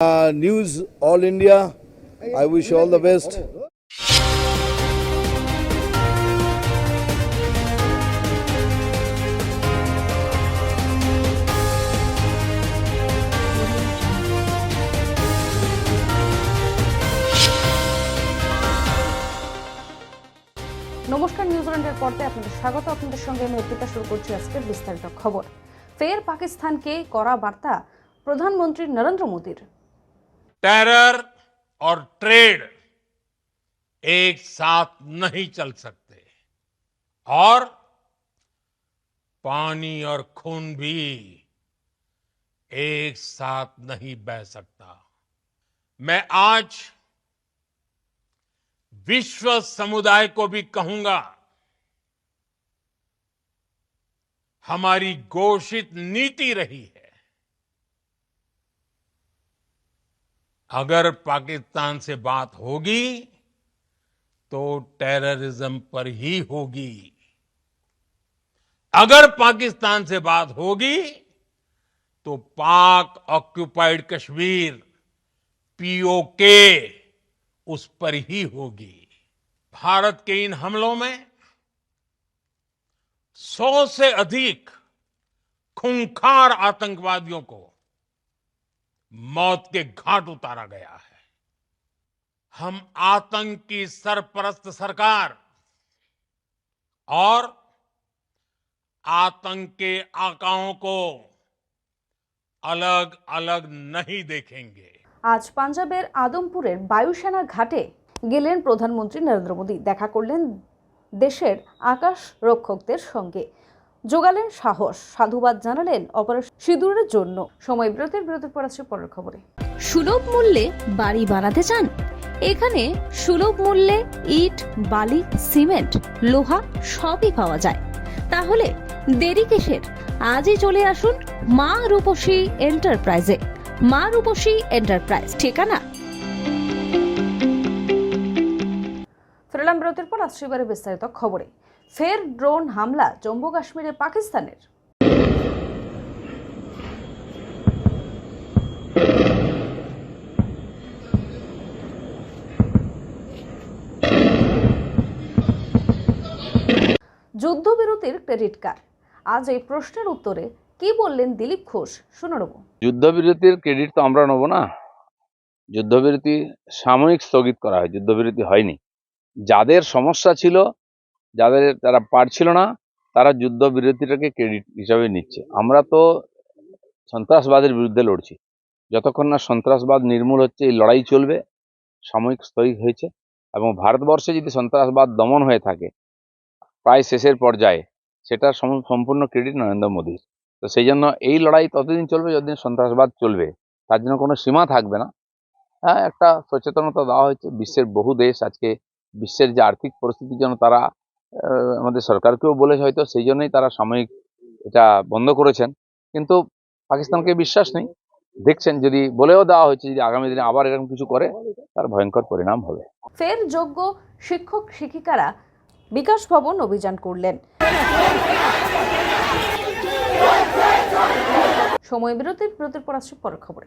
Uh, news All India. I wish all the best. নমস্কার নিউজিল্যান্ডের পর্দায় আপনাদের স্বাগত আপনাদের সঙ্গে আমি অর্পিতা শুরু করছি আজকের বিস্তারিত খবর ফের পাকিস্তানকে করা বার্তা প্রধানমন্ত্রী নরেন্দ্র মোদীর टेरर और ट्रेड एक साथ नहीं चल सकते। और पानी और खून भी एक साथ नहीं बह सकता। मैं आज विश्व समुदाय को भी कहूँगा, हमारी घोषित नीति रही है। अगर पाकिस्तान से बात होगी तो टेररिज्म पर ही होगी। अगर पाकिस्तान से बात होगी तो पाक ऑक्युपाइड कश्मीर पीओके उस पर ही होगी। भारत के इन हमलों में सौ से अधिक खूंखार आतंकवादियों को मौत के घाट उतारा गया है हम आतंक की सरपरस्त सरकार और आतंक के आकाओं को अलग अलग नहीं देखेंगे আজ পাঞ্জাবের আদমপুরের বায়ুসেনা ঘাটে গেলেন প্রধানমন্ত্রী নরেন্দ্র মোদী দেখা করলেন দেশের আকাশ রক্ষকদের সঙ্গে যোগালেন সাহস সাধুবাদ জানালেন অপারেশন সিঁদুরের জন্য। সময় বিরতির বিরতির পর আছে পরের খবরে। সুলভ মূল্যে বাড়ি বানাতে চান? এখানে সুলভ মূল্যে ইট বালি সিমেন্ট লোহা সবই পাওয়া যায়। তাহলে দেরি কিসের? আজই চলে আসুন মা রূপসী এন্টারপ্রাইজে। মা রূপসী এন্টারপ্রাইজ ঠিকানা? ফেরলাম বিরতির পর আসছে এবারে বিস্তারিত খবরে। ফের ড্রোন হামলা জম্মু কাশ্মীরে পাকিস্তানের। যুদ্ধবিরতির ক্রেডিট কার্ড। আজ এই প্রশ্নের উত্তরে কি বললেন দিলীপ ঘোষ? শুনে নেব। যুদ্ধবিরতির ক্রেডিট তো আমরা নেব না। যুদ্ধবিরতি সাময়িক স্থগিত করা হয়। যুদ্ধবিরতি হয়নি। যাদের সমস্যা ছিল যাদের তারা পারছিল না, তারা যুদ্ধবিরতিটাকে ক্রেডিট হিসাবে নিচ্ছে। আমরা তো সন্ত্রাসবাদের বিরুদ্ধে লড়ছি। যতক্ষণ না সন্ত্রাসবাদ নির্মূল হচ্ছে, এই লড়াই চলবে, সাময়িক স্থগিত হয়েছে এবং ভারতবর্ষে যদি সন্ত্রাসবাদ দমন হয়ে থাকে, প্রায় শেষের পর্যায়ে সম- সম্পূর্ণ ক্রেডিট নরেন্দ্র মোদীর। তো সেই জন্য এই লড়াই ততদিন চলবে, যতদিন সন্ত্রাসবাদ চলবে, তার জন্য কোনো সীমা থাকবে না। হ্যাঁ একটা সচেতনতা দেওয়া হয়েছে। বিশ্বের বহু দেশ আজকে বিশ্বের যে আর্থিক পরিস্থিতির জন্য তারা আমাদের সরকারকেও বলেছে হয়তো, সেই জন্যই তারা সাময়িক এটা বন্ধ করেছেন। কিন্তু পাকিস্তানকে বিশ্বাস নেই। দেখছেন, যদি বলেও দেওয়া হয়েছে, যদি আগামী দিনে আবার এরকম কিছু করে, তার ভয়ঙ্কর পরিণাম হবে। ফের যোগ্য শিক্ষক শিক্ষিকারা বিকাশ ভবন অভিযান করলেন। সময় বিরতির বিরতির পর আসছে পরের খবরে।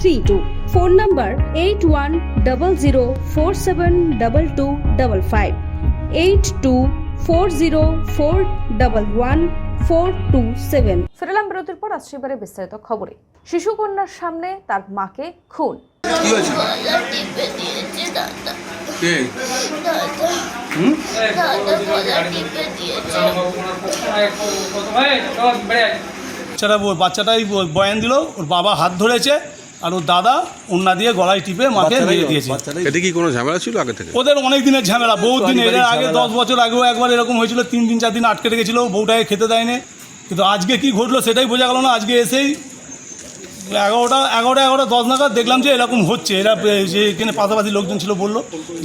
three two phone number eight one double zero four seven double two double five eight two four zero four double one four two seven ফেরলাম বিরতির পর আসছে এবারে বিস্তারিত খবরে। শিশু কন্যার সামনে তার মাকে খুন। কি হয়েছে? কে? হুম? বাচ্চাটা বয়ান দিল ওর বাবা হাত ধরেছে আর ওর দাদা ওন্না দিয়ে গলায় টিপে মাকে মেরে দিয়েছে। এতে কি কোনো ঝামেলা ছিল আগে থেকে? ওদের অনেক দিনের ঝামেলা বহুত দিন এর আগে দশ বছর আগেও একবার এরকম হয়েছিল তিন দিন চার দিন আটকে রেখেছিল বউটাকে খেতে দেয়নি। কিন্তু আজকে কি ঘটলো সেটাই বোঝা গেল না আজকে এসেই এগারোটা এগারোটা এগারোটা দশ নাগাদ দেখলাম যে এরকম হচ্ছে। এরা যে এখানে পাশাপাশি লোকজন ছিল বলল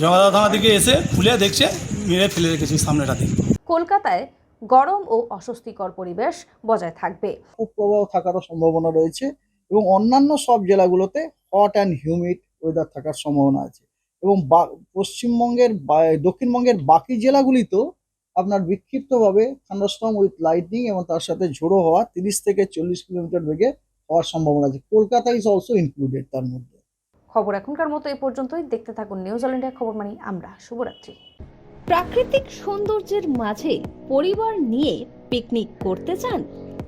জগদা থানা থেকে এসে খুলে দেখছে মেরে ফেলে রেখেছি সামনেটাতে কলকাতায় গরম ও অস্বস্তিকর পরিবেশ বজায় থাকবে। খুব প্রবাহ থাকারও সম্ভাবনা রয়েছে। এবং অন্যান্য সব জেলাগুলোতে হট অ্যান্ড হিউমিড ওয়েদার থাকার সম্ভাবনা আছে। এবং বা- পশ্চিমবঙ্গের বা- দক্ষিণবঙ্গের বাকি জেলাগুলিতেও আপনার বিক্ষিপ্তভাবে থান্ডারস্টর্ম উইথ লাইটনিং এবং তার সাথে ঝোড়ো হওয়া তিরিশ থেকে চল্লিশ কিলোমিটার বেগে হওয়ার সম্ভাবনা আছে। কলকাতা ইজ অলসো ইনক্লুডেড তার মধ্যে। খবর এখনকার মতো এই পর্যন্তই। দেখতে থাকুন নিউজ অল ইন্ডিয়া খবর মানি। আমরা শুভরাত্রি। প্রাকৃতিক সৌন্দর্যের মাঝে পরিবার নিয়ে পিকনিক করতে চান?